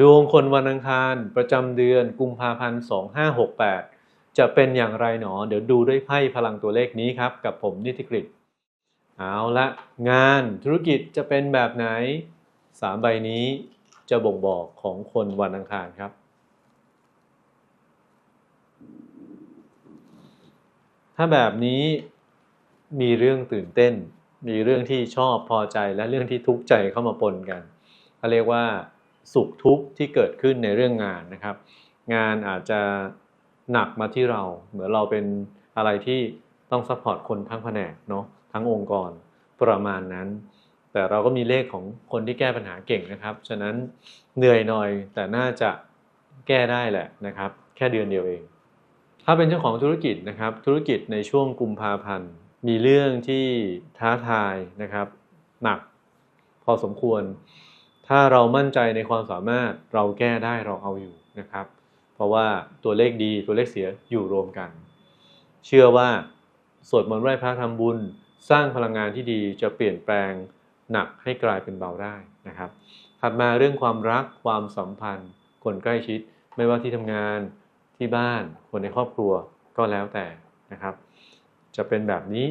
ดวงคนวันอังคารประจำเดือนกุมภาพันธ์ 2568 จะเป็นอย่างไรหนอ เดี๋ยวดูด้วยไพ่พลังตัวเลขนี้ครับ กับผมนิติกฤตเอาละงานธุรกิจจะเป็นแบบไหนสามใบนี้จะบ่งบอกของคนวันอังคารครับ ถ้าแบบนี้มีเรื่องตื่นเต้น มีเรื่องที่ชอบพอใจและเรื่องที่ทุกข์ใจเข้ามาปนกันเขาเรียกว่า สุขทุกข์ที่เกิดขึ้นในเรื่องงานนะครับ งานอาจจะหนักมาที่เรา เหมือนเราเป็นอะไรที่ต้องซัพพอร์ตคนทั้งแผนกเนาะทั้งองค์กรประมาณนั้น แต่เราก็มีเลขของคนที่แก้ปัญหาเก่งนะครับ ฉะนั้นเหนื่อยหน่อยแต่น่าจะแก้ได้แหละนะครับ แค่เดือนเดียวเอง ถ้าเป็นเจ้าของธุรกิจนะครับ ธุรกิจในช่วงกุมภาพันธ์ มีเรื่องที่ท้าทายนะครับ หนักพอสมควร ถ้าเรามั่นใจในความสามารถเราแก้ได้เราเอาอยู่นะครับ เพราะว่าตัวเลขดีตัวเลขเสียอยู่รวมกัน เชื่อว่าสวดมนต์ไหว้พระทำบุญ สร้างพลังงานที่ดีจะเปลี่ยนแปลงหนักให้กลายเป็นเบาได้นะครับ ถัดมาเรื่องความรักความสัมพันธ์ คนใกล้ชิด ไม่ว่าที่ทำงานที่บ้านคนในครอบครัวก็แล้วแต่นะครับ จะเป็นแบบนี้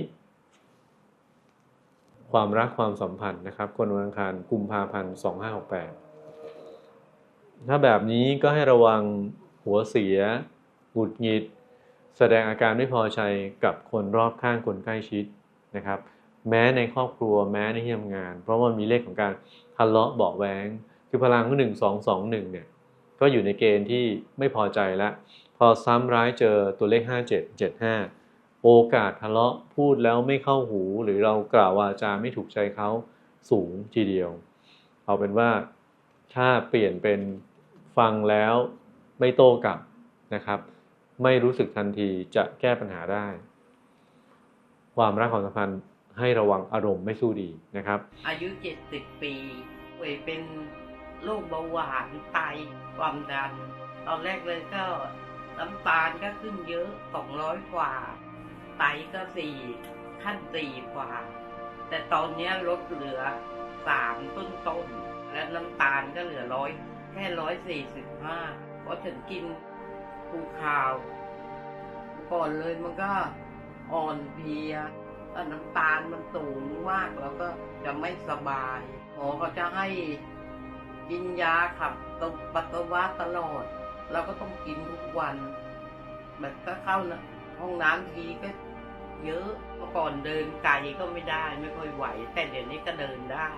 ความรักความสัมพันธ์นะครับ คนวันอังคารกุมภาพันธ์2568ถ้าแบบนี้ก็ให้ระวังหัวเสียหงุดหงิด แสดงอาการไม่พอใจกับคนรอบข้างคนใกล้ชิดนะครับ แม้ในครอบครัวแม้ในที่ทำงาน เพราะว่ามีเลขของการทะเลาะเบาแวงคือพลังของหนึ่งสองสองหนึ่งเนี่ยก็อยู่ในเกณฑ์ที่ไม่พอใจแล้วพอซ้ำร้ายเจอตัวเลข 57 75 โอกาสทะเลาะพูดแล้วไม่เข้าหู หรือเรากล่าววาจาไม่ถูกใจเขาสูงทีเดียว เอาเป็นว่าถ้าเปลี่ยนเป็นฟังแล้วไม่โต้กลับนะครับ ไม่รู้สึกทันทีจะแก้ปัญหาได้ ความรักความสัมพันธ์ให้ระวังอารมณ์ไม่สู้ดีนะครับ อายุ 70 ปีป่วยเป็นโรคเบาหวานไตความดัน ตอนแรกเลยก็น้ำตาลก็ขึ้นเยอะ 200 กว่า ไตก็สี่ขั้นสี่กว่า แต่ตอนเนี้ยลดเหลือสามต้นต้น และน้ำตาลก็เหลือร้อยแค่ร้อยสี่สิบห้าพอถึงกินภูขาว ก่อนเลยมันก็อ่อนเพลียถ้าน้ำตาลมันสูงมากแล้วก็จะไม่สบายหมอเขาจะให้กินยาขับตปัสสาวะตลอด เราก็ต้องกินทุกวัน แบบถ้าเข้านะ ห้องน้ำทีก็เยอะเมื่อก่อนเดินไกลก็ไม่ได้ไม่ค่อยไหว แต่เดี๋ยวนี้ก็เดินได้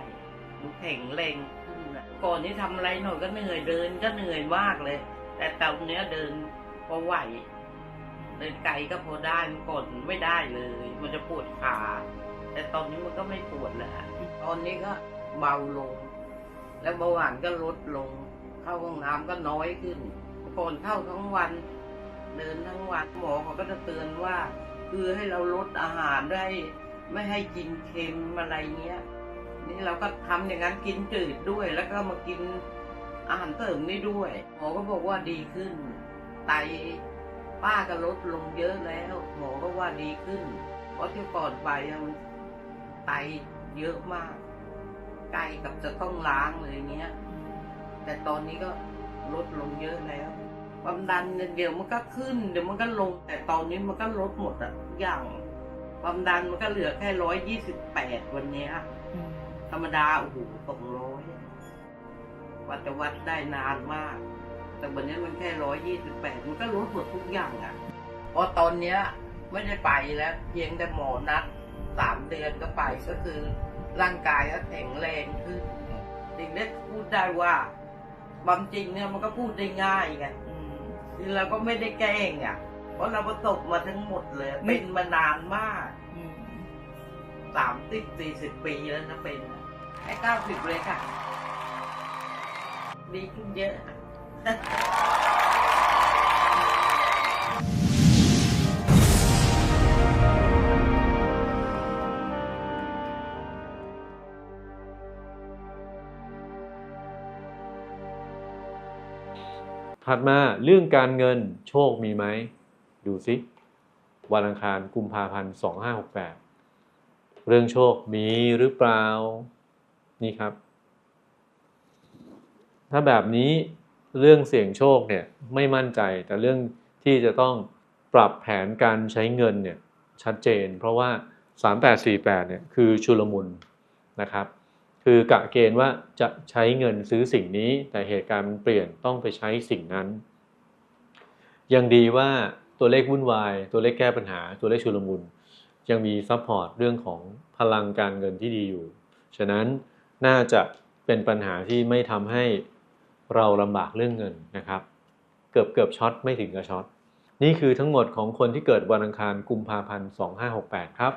ดูแข็งแรงขึ้นนะก่อนนี้ทำอะไรหน่อยก็เหนื่อยเดินก็เหนื่อยมากเลย แต่ตอนเนี้ยเดินพอไหว เดินไกลก็พอได้เมื่อก่อนไม่ได้เลย มันจะปวดขาแต่ตอนนี้มันก็ไม่ปวดแล้วตอนนี้ก็เบาลง แล้วเบาหวานก็ลดลง เข้าห้องน้ำก็น้อยขึ้นก่อนเข้าทั้งวัน เดินทั้งวันหมอเขาก็จะเตือนว่า คือให้เราลดอาหารได้ ไม่ให้กินเค็มอะไรเงี้ย นี่เราก็ทำอย่างนั้นกินจืดด้วยแล้วก็มากินอาหารเสริมนี่ด้วยหมอก็บอกว่าดีขึ้น ไตป้าก็ลดลงเยอะแล้ว หมอก็ว่าดีขึ้นเพราะที่ก่อนไปมันไตเยอะมากใกล้กับจะต้องล้างเลยเงี้ย แต่ตอนนี้ก็ลดลงเยอะแล้ว ความดันเนี่ยเดี๋ยวมันก็ขึ้น เดี๋ยวมันก็ลง แต่ตอนนี้มันก็ลดหมดอะทุกอย่าง ความดันมันก็เหลือแค่ร้อยยี่สิบแปดวันเนี้ยธรรมดาโอ้โหสองร้อยวัดจะวัดได้นานมาก แต่วันนี้มันแค่ร้อยยี่สิบแปดมันก็ลดหมดทุกอย่างอะ่ะเพราะตอนเนี้ยไม่ได้ไปแล้ว เพียงแต่หมอนัดสามเดือนก็ไปก็คือร่างกายก็แข็งแรงขึ้นเด็กเล็กพูดได้ว่าความจริงเนี่ยมันก็พูดได้ง่ายไงคือ เราก็ไม่ได้แกล้งอะ เพราะเราประสบมาทั้งหมดเลย เป็นมานานมากสามสิบสี่สิบปีแล้วนะเป็นอะแค่เก้าสิบเลยค่ะ ดีขึ้นเยอะ ถัดมาเรื่องการเงินโชคมีไหม ดูซิวันอังคารกุมภาพันธ์2568เรื่องโชคมีหรือเปล่า นี่ครับ ถ้าแบบนี้เรื่องเสี่ยงโชคเนี่ยไม่มั่นใจแต่เรื่องที่จะต้องปรับแผนการใช้เงินเนี่ยชัดเจน เพราะว่า 3848เนี่ยคือชุลมุนนะครับ คือกะเกณฑ์ว่าจะใช้เงินซื้อสิ่งนี้ แต่เหตุการณ์มันเปลี่ยนต้องไปใช้สิ่งนั้น ยังดีว่าตัวเลขวุ่นวาย ตัวเลขแก้ปัญหา ตัวเลขชุลมุนยังมีซัพพอร์ตเรื่องของพลังการเงินที่ดีอยู่ ฉะนั้นน่าจะเป็นปัญหาที่ไม่ทำให้เราลำบากเรื่องเงินนะครับ เกือบเกือบช็อตไม่ถึงกับช็อตนี่คือทั้งหมดของคนที่เกิดวันอังคารกุมภาพันธ์ 2568 ครับ